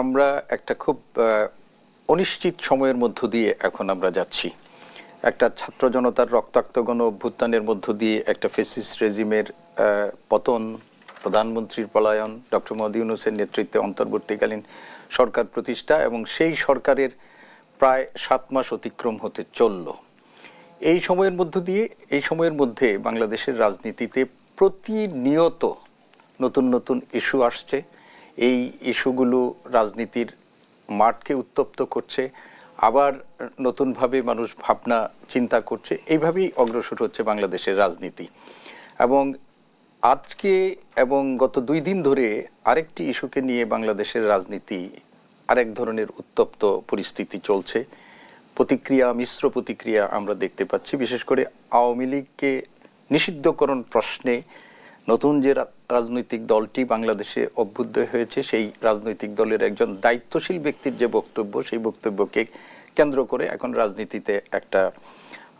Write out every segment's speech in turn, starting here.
আমরা একটা খুব অনিশ্চিত সময়ের মধ্য দিয়ে এখন আমরা যাচ্ছি। একটা ছাত্র জনতার রক্তাক্ত গণ অভ্যুত্থানের মধ্য দিয়ে একটা ফেসিস রেজিমের পতন, প্রধানমন্ত্রীর পলায়ন, ডক্টর মোহাম্মদ ইউনুসের নেতৃত্বে অন্তর্বর্তীকালীন সরকার প্রতিষ্ঠা এবং সেই সরকারের প্রায় সাত মাস অতিক্রম হতে চলল। এই সময়ের মধ্য দিয়ে, এই সময়ের মধ্যে বাংলাদেশের রাজনীতিতে প্রতিনিয়ত নতুন নতুন ইস্যু আসছে। এই ইস্যুগুলো রাজনীতির মাঠকে উত্তপ্ত করছে, আবার নতুনভাবে মানুষ ভাবনা চিন্তা করছে, এইভাবেই অগ্রসর হচ্ছে বাংলাদেশের রাজনীতি। এবং আজকে এবং গত দুই দিন ধরে আরেকটি ইস্যুকে নিয়ে বাংলাদেশের রাজনীতি আরেক ধরনের উত্তপ্ত পরিস্থিতি চলছে। প্রতিক্রিয়া, মিশ্র প্রতিক্রিয়া আমরা দেখতে পাচ্ছি। বিশেষ করে আওয়ামী লীগকে নিষিদ্ধকরণ প্রশ্নে নতুন যে রাজনৈতিক দলটি বাংলাদেশে অভ্যুদয় হয়েছে। সেই রাজনৈতিক দলের একজন দায়িত্বশীল ব্যক্তির যে বক্তব্য, সেই বক্তব্যকে কেন্দ্র করে এখন রাজনীতিতে একটা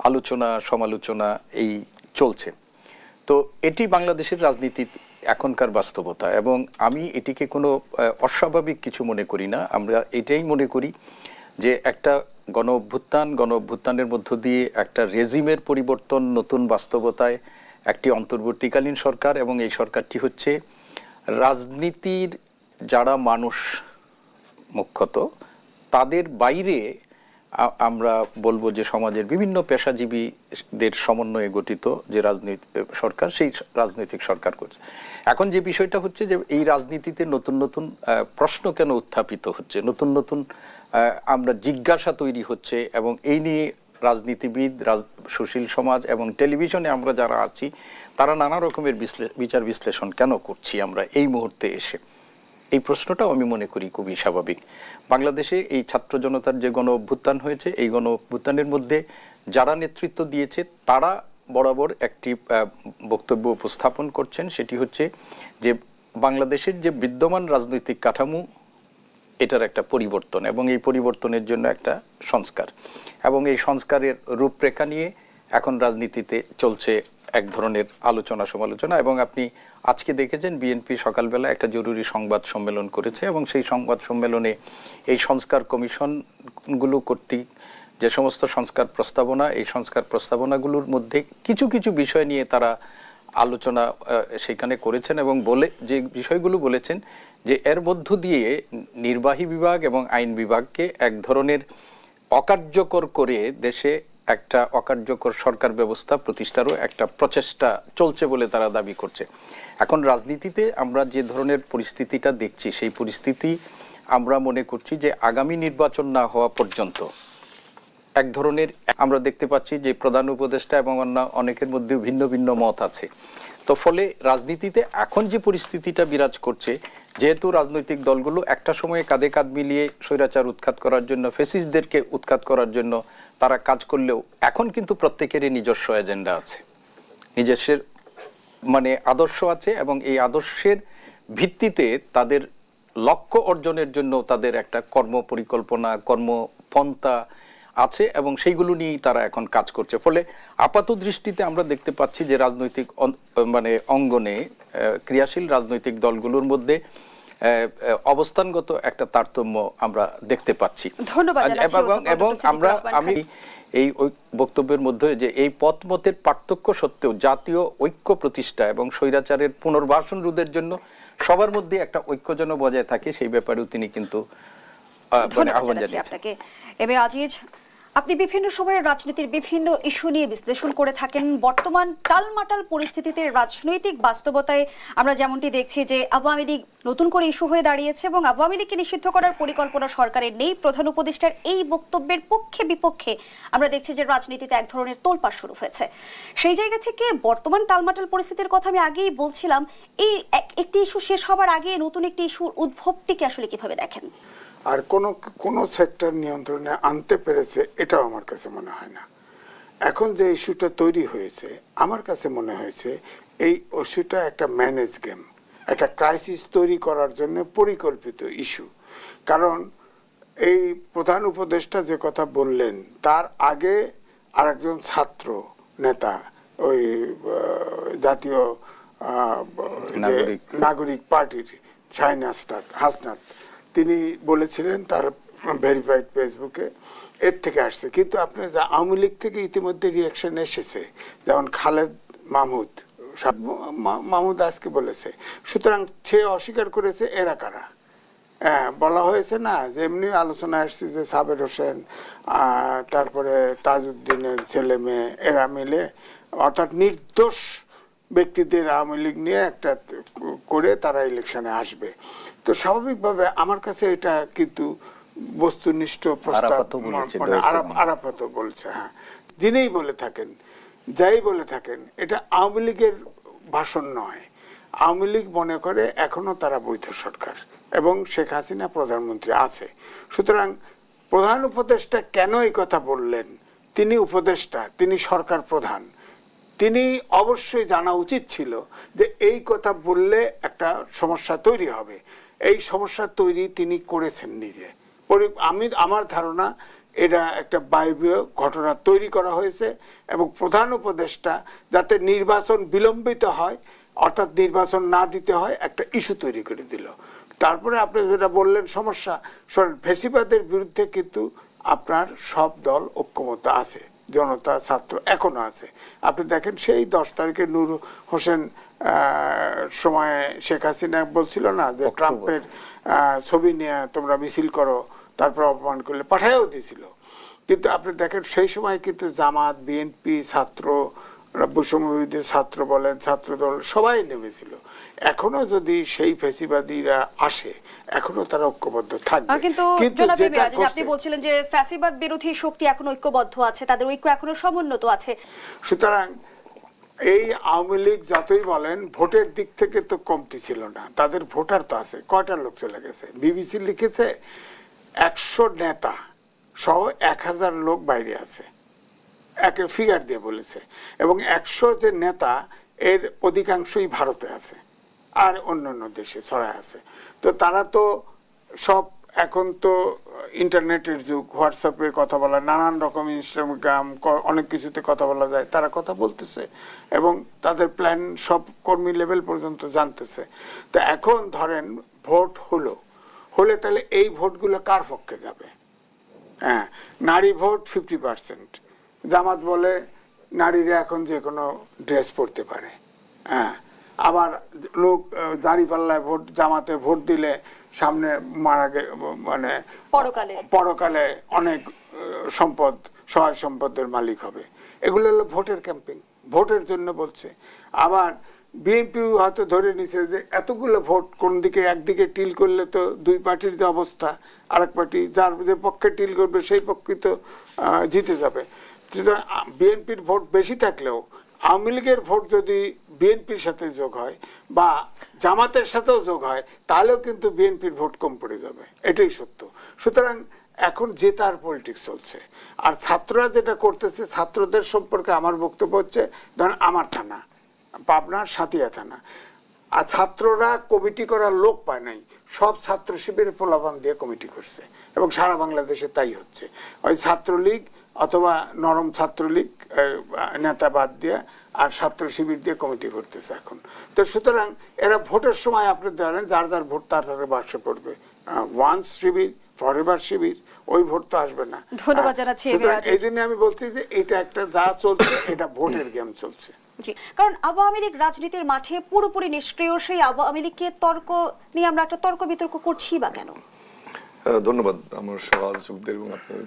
আলোচনা, সমালোচনা এই চলছে। তো এটি বাংলাদেশের রাজনীতি এখনকার বাস্তবতা এবং আমি এটিকে কোনো অস্বাভাবিক কিছু মনে করি না। আমরা এটাই মনে করি যে একটা গণ অভ্যুত্থান গণ অভ্যুত্থানের মধ্য দিয়ে একটা রেজিমের পরিবর্তন, নতুন বাস্তবতায় একটি অন্তর্বর্তীকালীন সরকার এবং এই সরকারটি হচ্ছে রাজনীতির যারা মানুষ মুখ্যত, তাদের বাইরে আমরা বলব যে সমাজের বিভিন্ন পেশাজীবীদের সমন্বয়ে গঠিত যে রাজনীতি সরকার, সেই রাজনৈতিক সরকার করছে। এখন যে বিষয়টা হচ্ছে যে এই রাজনীতিতে নতুন নতুন প্রশ্ন কেন উত্থাপিত হচ্ছে, নতুন নতুন আমরা জিজ্ঞাসা তৈরি হচ্ছে এবং এই নিয়ে রাজনীতিবিদ, রাজ- সুশীল সমাজ এবং টেলিভিশনে আমরা যারা আছি, তারা নানা রকমের বিচার বিশ্লেষণ কেন করছি আমরা এই মুহূর্তে এসে? এই প্রশ্নটাও আমি মনে করি খুবই স্বাভাবিক। বাংলাদেশে এই ছাত্র জনতার যে গণ অভ্যুত্থান হয়েছে, এই গণ অভ্যুত্থানের মধ্যে যারা নেতৃত্ব দিয়েছে, তারা বরাবর একটি বক্তব্য উপস্থাপন করছেন, সেটি হচ্ছে যে বাংলাদেশের যে বিদ্যমান রাজনৈতিক কাঠামো এটার একটা পরিবর্তন এবং এই পরিবর্তনের জন্য একটা সংস্কার। এবং এই সংস্কারের রূপরেখা নিয়ে এখন রাজনীতিতে চলছে এক ধরনের আলোচনা সমালোচনা এবং আপনি আজকে দেখেছেন বিএনপি সকালবেলা একটা জরুরি সংবাদ সম্মেলন করেছে এবং সেই সংবাদ সম্মেলনে এই সংস্কার কমিশনগুলো কর্তৃক যে সমস্ত সংস্কার প্রস্তাবনা, এই সংস্কার প্রস্তাবনাগুলোর মধ্যে কিছু কিছু বিষয় নিয়ে তারা আলোচনা সেখানে করেছেন এবং বলে, যে বিষয়গুলো বলেছেন যে এর মধ্য দিয়ে নির্বাহী বিভাগ এবং আইন বিভাগকে এক ধরনের অকার্যকর করে দেশে একটা অকার্যকর সরকার ব্যবস্থা, প্রতিষ্ঠারও একটা প্রচেষ্টা চলছে বলে তারা দাবি করছে। এখন রাজনীতিতে আমরা যে ধরনের পরিস্থিতিটা দেখছি, সেই পরিস্থিতি আমরা মনে করছি যে আগামী নির্বাচন না হওয়া পর্যন্ত এক ধরনের আমরা দেখতে পাচ্ছি যে প্রধান উপদেষ্টা এবং অন্য অনেকের মধ্যে ভিন্ন ভিন্ন মত আছে। তো ফলে রাজনীতিতে এখন যে পরিস্থিতিটা বিরাজ করছে, যেহেতু রাজনৈতিক দলগুলো একটা সময়ে কাঁধে কাঁধ মিলিয়ে স্বৈরাচার উৎখাত করার জন্য, ফেসিসদেরকে উৎখাত করার জন্য তারা কাজ করলেও এখন কিন্তু প্রত্যেকেরই নিজস্ব এজেন্ডা আছে। নিজস্বের মানে আদর্শ আছে এবং এই আদর্শের ভিত্তিতে তাদের লক্ষ্য অর্জনের জন্য তাদের একটা কর্ম পরিকল্পনা কর্মপন্থা আছে এবং সেইগুলো নিয়েই তারা এখন কাজ করছে। ফলে আপাত দৃষ্টিতে আমরা দেখতে পাচ্ছি যে রাজনৈতিক মানে অঙ্গনে ক্রিয়াশীল রাজনৈতিক দলগুলোর মধ্যে অবস্থানগত একটা তারতম্য আমরা দেখতে পাচ্ছি। ধন্যবাদ এবং এবং আমরা আমি এই বক্তব্যের মধ্যে যে এই পথ মতের পার্থক্য সত্ত্বেও জাতীয় ঐক্য প্রতিষ্ঠা এবং স্বৈরাচারের পুনর্বাসন রোধের জন্য সবার মধ্যে একটা ঐক্য যেন বজায় থাকে সেই ব্যাপারেও তিনি কিন্তু আহ্বান জানাচ্ছি জানিয়েছেন। আপনাকে। আজিজ আপনি বিভিন্ন সময়ের রাজনীতির বিভিন্ন ইস্যু নিয়ে বিশ্লেষণ করে থাকেন। বর্তমান টালমাটাল পরিস্থিতিতে রাজনৈতিক বাস্তবতায় আমরা যেমনটি দেখছি যে আওয়ামী লীগ নতুন করে ইস্যু হয়ে দাঁড়িয়েছে এবং আওয়ামী লীগকে নিষিদ্ধ করার পরিকল্পনা সরকারের নেই। প্রধান উপদেষ্টার এই বক্তব্যের পক্ষে বিপক্ষে আমরা দেখছি যে রাজনীতিতে এক ধরনের তোলপাড় শুরু হয়েছে। সেই জায়গা থেকে বর্তমান টালমাটাল পরিস্থিতির কথা আমি আগেই বলছিলাম এই একটি ইস্যু শেষ হবার আগে নতুন একটি ইস্যুর উদ্ভবটিকে আসলে কীভাবে দেখেন? আর কোনো কোনো সেক্টর নিয়ন্ত্রণে আনতে পেরেছে এটাও আমার কাছে মনে হয় না এখন যে ইস্যুটা তৈরি হয়েছে আমার কাছে মনে হয়েছে এই ইস্যুটা একটা ম্যানেজ গেম একটা ক্রাইসিস তৈরি করার জন্য পরিকল্পিত ইস্যু কারণ এই প্রধান উপদেষ্টা যে কথা বললেন তার আগে আরেকজন ছাত্র নেতা ওই জাতীয় নাগরিক। নাগরিক পার্টির শাহিন হাসনাত হাসনাত তিনি বলেছিলেন তার ভেরিফাইড ফেসবুকে, এর থেকে আসছে। কিন্তু আপনি আওয়ামী লীগ থেকে ইতিমধ্যে রিয়াকশন এসেছে, যেমন খালেদ মাহমুদ মাহমুদ আজকে বলেছে, সুতরাং সে অস্বীকার করেছে এরা কারা? হ্যাঁ বলা হয়েছে না যে এমনি আলোচনা আসছে যে সাবের হোসেন তারপরে তাজউদ্দিনের ছেলে মেয়ে, এরা মিলে, অর্থাৎ নির্দোষ ব্যক্তিদের আওয়ামী লীগ নিয়ে একটা করে তারা ইলেকশনে আসবে। তো স্বাভাবিকভাবে আমার কাছে এটা কিন্তু বস্তুনিষ্ঠ প্রস্তাব আরাফাতও বলেছে, ডয়েসের আরাফ-। আরাফাতও বলছে হ্যাঁ। যিনিই বলে থাকেন যাই বলে থাকেন এটা আওয়ামী লীগের ভাষণ নয়। আওয়ামী লীগ মনে করে এখনও তারা বৈধ সরকার এবং শেখ হাসিনা প্রধানমন্ত্রী আছে। সুতরাং প্রধান উপদেষ্টা কেন এই কথা বললেন? তিনি উপদেষ্টা তিনি সরকার প্রধান। তিনি অবশ্যই জানা উচিত ছিল যে এই কথা বললে একটা সমস্যা তৈরি হবে। এই সমস্যা তৈরি তিনি করেছেন নিজে। আমি, আমার ধারণা এটা একটা বায়বীয় ঘটনা তৈরি করা হয়েছে এবং প্রধান উপদেষ্টা যাতে নির্বাচন বিলম্বিত হয়, অর্থাৎ নির্বাচন না দিতে হয়, একটা ইস্যু তৈরি করে দিল। তারপরে আপনি যেটা বললেন সমস্যা, শোনেন, ফেসিবাদের বিরুদ্ধে কিন্তু আপনার সব দল ঐক্যমত আছে। জনতা ছাত্র এখনও আছে। আপনি দেখেন সেই দশ তারিখে নূর হোসেন আহ, সময়ে শেখ হাসিনা বলছিল না যে ট্রাম্পের আহ, ছবি নিয়ে তোমরা মিছিল করো তারপর অপমান করলে পাঠায়ও দিয়েছিল কিন্তু আপনি দেখেন সেই সময় কিন্তু জামাত বিএনপি ছাত্র বৈষম্যবিরোধী ছাত্র বলেন ছাত্র দল সবাই নেমেছিল। এখনও যদি সেই ফেসিবাদীরা আসে এখনও তারা ঐক্যবদ্ধ থাকবে। কিন্তু আপনি বলছিলেন যে ফ্যাসিবাদ বিরোধী শক্তি এখন ঐক্যবদ্ধ আছে তাদের ঐক্য এখনও সমুন্নত আছে। সুতরাং এই আওয়ামী লীগ যতই বলেন ভোটের দিক থেকে তো কমতি ছিল না। তাদের ভোটার তো আছে কয়টা লোক চলে গেছে? বিবিসি লিখেছে একশো নেতা সহ এক হাজার লোক বাইরে আছে। এক ফিগার দিয়ে বলেছে। এবং একশো যে নেতা, এর অধিকাংশই ভারতে আছে আর অন্য অন্য দেশে ছড়ায় আছে। তো তারা তো সব এখন তো ইন্টারনেটের যুগ, হোয়াটসঅ্যাপে কথা বলা, নানান রকম ইনস্টাগ্রাম অনেক কিছুতে কথা বলা যায়, তারা কথা বলতেছে এবং তাদের প্ল্যান সব কর্মী লেভেল পর্যন্ত জানতেছে। তো এখন ধরেন ভোট হলো, হলে তাহলে এই ভোটগুলো কার পক্ষে যাবে? হ্যাঁ নারী ভোট ফিফটি পার্সেন্ট জামাত বলে নারীরা এখন যে কোনো ড্রেস পরতে পারে। হ্যাঁ। আবার লোক দাড়ি পাল্লায় ভোট জামাতে ভোট দিলে সামনে মারা গে মানে পরকালে। পরকালে অনেক সম্পদ সহায় সম্পদের মালিক হবে। এগুলো হলো ভোটের ক্যাম্পিং ভোটের জন্য বলছে। আবার বিএনপি হয়তো ধরে নিছে যে এতগুলো ভোট কোন দিকে একদিকে টিল করলে তো দুই পার্টির যে অবস্থা আরেক পার্টি যার যে পক্ষে টিল করবে সেই পক্ষে তো জিতে যাবে। বিএনপির ভোট বেশি থাকলেও আওয়ামী লীগের ভোট যদি বিএনপির সাথে যোগ হয় বা জামাতের সাথেও যোগ হয়, তাহলেও কিন্তু বিএনপির ভোট কম পড়ে যাবে। এটাই সত্য। সুতরাং এখন জেতার পলিটিক্স চলছে। আর ছাত্ররা যেটা করতেছে, ছাত্রদের সম্পর্কে আমার বক্তব্য হচ্ছে, ধরেন আমার থানা, পাবনার সাতিয়া থানা। আর ছাত্ররা কমিটি করার লোক পায় নাই, সব ছাত্র শিবিরের প্রলাপন দিয়ে কমিটি করছে। এবং সারা বাংলাদেশে তাই হচ্ছে। ওই ছাত্রলীগ অথবা নরম ছাত্রলীগ নেতা বাদ দিয়ে আর ছাত্র শিবির দিয়ে কমিটি করতেছে এখন। তো সুতরাং এরা ভোটের সময় আপনি জানেন যার যার ভোট তার তার বাক্সে পড়বে। ওয়ান্স শিবির ফরএভার শিবির ওই ভোট তো আসবে না। ধন্যবাদ জানাচ্ছি এই জন্য আমি বলছি যে এটা একটা যা চলছে এটা ভোটের গেম চলছে। জি কারণ আওয়ামী লীগ রাজনীতির মাঠে পুরোপুরি নিষ্ক্রিয় সেই আওয়ামী লীগকে তর্ক নিয়ে আমরা একটা তর্ক বিতর্ক করছি বা কেন? ধন্যবাদ আমার সহ আলোচকদের এবং আপনাদের।